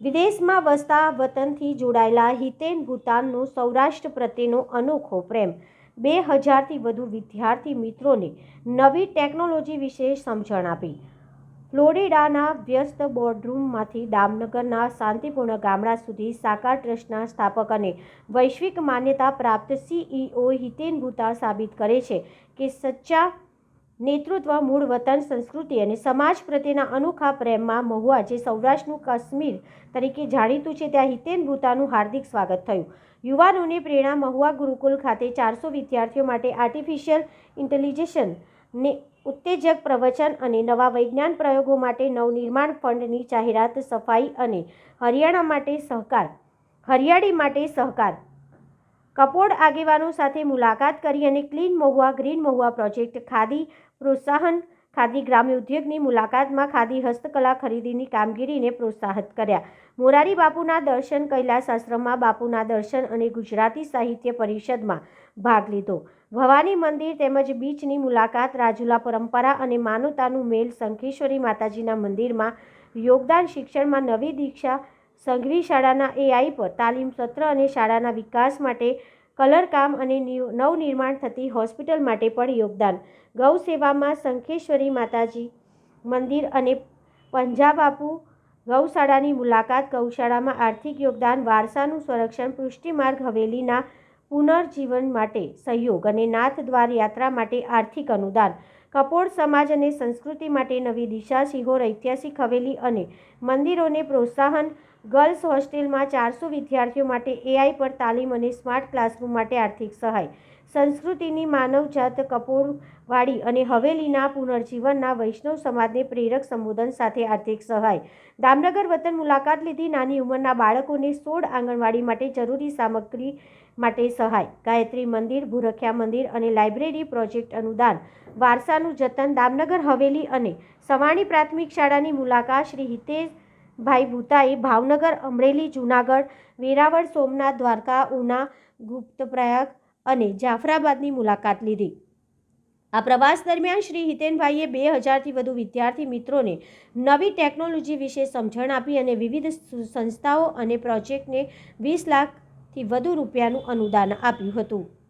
વિદેશમાં વસતા વતનથી જોડાયેલા હિતેન ભૂતાનનો સૌરાષ્ટ્ર પ્રત્યેનો અનોખો પ્રેમ. બે હજારથી વધુ વિદ્યાર્થી મિત્રોને નવી ટેકનોલોજી વિશે સમજણ આપી. ફ્લોરિડાના વ્યસ્ત બોર્ડરૂમમાંથી દામનગરના શાંતિપૂર્ણ ગામડા સુધી સાકાર ટ્રસ્ટના સ્થાપક અને વૈશ્વિક માન્યતા પ્રાપ્ત સીઈઓ હિતેન ભૂતા સાબિત કરે છે કે સચ્ચા નેતૃત્વ, મૂળ વતન, સંસ્કૃતિ અને સમાજ પ્રત્યેના અનોખા પ્રેમમાં મહુવા જે સૌરાષ્ટ્રનું કાશ્મીર તરીકે જાણીતું છે, ત્યાં હિતેન ભૂતાનું હાર્દિક સ્વાગત થયું. યુવાનોને પ્રેરણા મહુવા ગુરુકુલ ખાતે ચારસો વિદ્યાર્થીઓ માટે આર્ટિફિશિયલ ઇન્ટેલિજન્સ ને ઉત્તેજક પ્રવચન અને નવા વૈજ્ઞાન પ્રયોગો માટે નવનિર્માણ ફંડની જાહેરાત, સફાઈ અને હરિયાણા માટે સહકાર, હરિયાળી માટે સહકાર કપોળ આગેવાનો સાથે મુલાકાત કરી અને clean Mahuva, green Mahuva project khadi પ્રોત્સાહન ખાદી ગ્રામ્ય ઉદ્યોગની મુલાકાતમાં ખાદી હસ્તકલા ખરીદીની કામગીરીને પ્રોત્સાહિત કર્યા. મોરારી બાપુના દર્શન કૈલાસ આશ્રમમાં બાપુના દર્શન અને ગુજરાતી સાહિત્ય પરિષદમાં ભાગ લીધો. ભવાની મંદિર તેમજ બીચની મુલાકાત, રાજુલા પરંપરા અને માનવતાનું મેલ શંખેશ્વરી માતાજીના મંદિરમાં યોગદાન શિક્ષણમાં નવી દીક્ષા સંઘવી શાળાના એઆઈ પર તાલીમ સત્ર અને શાળાના વિકાસ માટે કલરકામ અને નિવ- નવનિર્માણ થતી હોસ્પિટલ માટે પણ યોગદાન. ગૌ સેવામાં શંખેશ્વરી માતાજી મંદિર અને પંજાબાપુ ગૌશાળાની મુલાકાત ગૌશાળામાં આર્થિક યોગદાન, વારસાનું સંરક્ષણ, પુષ્ટિમાર્ગ હવેલીના પુનર્જીવન માટે સહયોગ અને નાથદ્વાર યાત્રા માટે આર્થિક અનુદાન. કપોળ સમાજ અને સંસ્કૃતિ માટે નવી દિશા સિહોર ઐતિહાસિક હવેલી અને મંદિરોને પ્રોત્સાહન, ગર્લ્સ હોસ્ટેલમાં ચારસો વિદ્યાર્થીઓ માટે એઆઈ પર તાલીમ અને સ્માર્ટ ક્લાસરૂમ માટે આર્થિક સહાય. સંસ્કૃતિની માનવજાત કપોળવાડી અને હવેલીના પુનર્જીવનના વૈષ્ણવ સમાજને પ્રેરક સંબોધન સાથે આર્થિક સહાય. દામનગર વતન મુલાકાત લીધી નાની ઉંમરના બાળકોને સોળ આંગણવાડી માટે જરૂરી સામગ્રી માટે સહાય. ગાયત્રી મંદિર, ભૂરખ્યા મંદિર અને લાઇબ્રેરી પ્રોજેક્ટ અનુદાન. વારસાનું જતન દામનગર હવેલી અને સવાણી પ્રાથમિક શાળાની મુલાકાત શ્રી હિતેશભાઈ ભૂતાએ ભાવનગર, અમરેલી, જૂનાગઢ, વેરાવળ, સોમનાથ, દ્વારકા, ઉના ગુપ્તપ્રયાગ અને જાફરાબાદની મુલાકાત લીધી. આ પ્રવાસ દરમિયાન શ્રી હિતેનભાઈએ બે હજારથી વધુ વિદ્યાર્થી મિત્રોને નવી ટેકનોલોજી વિશે સમજણ આપી અને વિવિધ સંસ્થાઓ અને પ્રોજેક્ટને વીસ લાખથી વધુ રૂપિયાનું અનુદાન આપ્યું હતું.